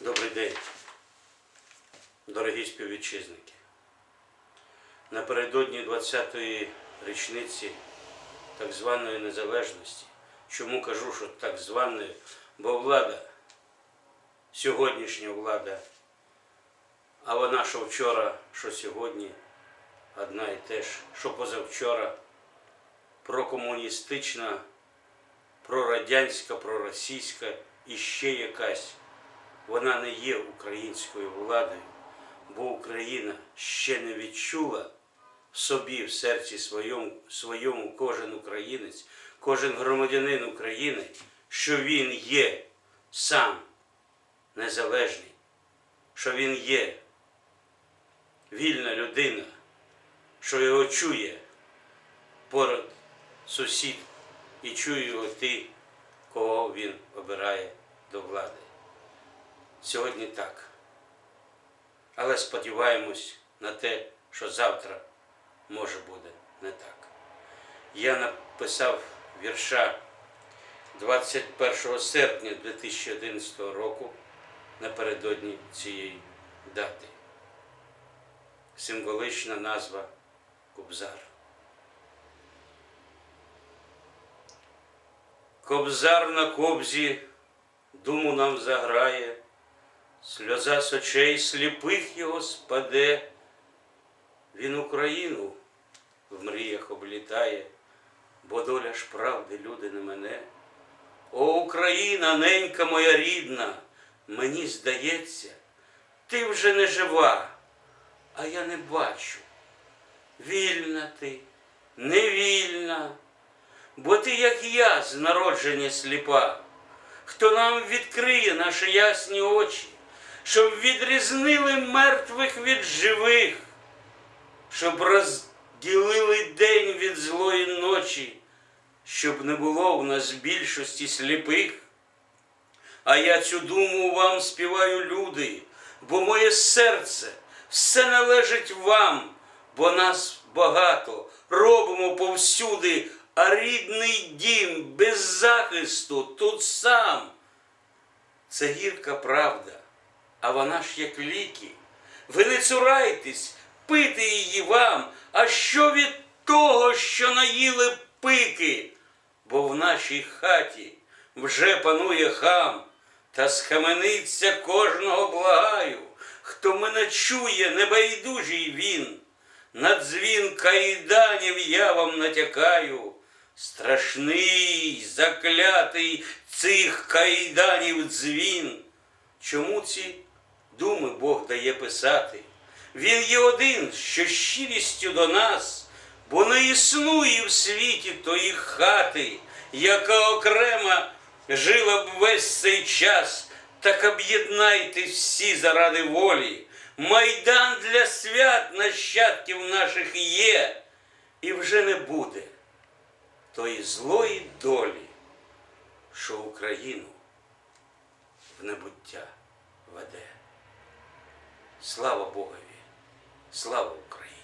Добрий день, дорогі співвітчизники. Напередодні 20-ї річниці так званої незалежності. Чому кажу, що так званої? Бо влада, сьогоднішня влада, а вона що вчора, що сьогодні, одна і те ж, що позавчора, прокомуністична, прорадянська, проросійська і ще якась вона не є українською владою, бо Україна ще не відчула в собі, в серці своєму, своєму кожен українець, кожен громадянин України, що він є сам незалежний, що він є вільна людина, що його чує поряд сусід і чує його ті, кого він обирає до влади. Сьогодні так. Але сподіваємось на те, що завтра може буде не так. Я написав вірша 21 серпня 2011 року напередодні цієї дати. Символична назва Кобзар. Кобзар на кобзі думу нам заграє, сльоза з очей сліпих його спаде, він Україну в мріях облітає, бо доля ж правди люди не мене. О, Україна, ненька моя рідна, мені здається, ти вже не жива, а я не бачу. Вільна ти, невільна, бо ти, як я, з народження сліпа, хто нам відкриє наші ясні очі, щоб відрізнили мертвих від живих, щоб розділили день від злої ночі, щоб не було в нас більшості сліпих. А я цю думу вам співаю, люди, бо моє серце все належить вам, бо нас багато, робимо повсюди, а рідний дім без захисту тут сам. Це гірка правда, а вона ж як ліки. Ви не цурайтесь, пити її вам, а що від того, що наїли пики? Бо в нашій хаті вже панує хам, та схамениться кожного благаю, хто мене чує, небайдужий він. На дзвін кайданів я вам натякаю, страшний, заклятий цих кайданів дзвін. Чому ці думи Бог дає писати? Він є один, що щирістю до нас, бо не існує в світі тої хати, яка окрема жила б весь цей час, так об'єднайтесь всі заради волі. Майдан для свят нащадків наших є, і вже не буде тої злої долі, що Україну в небуття веде. Слава Богові, слава Україні!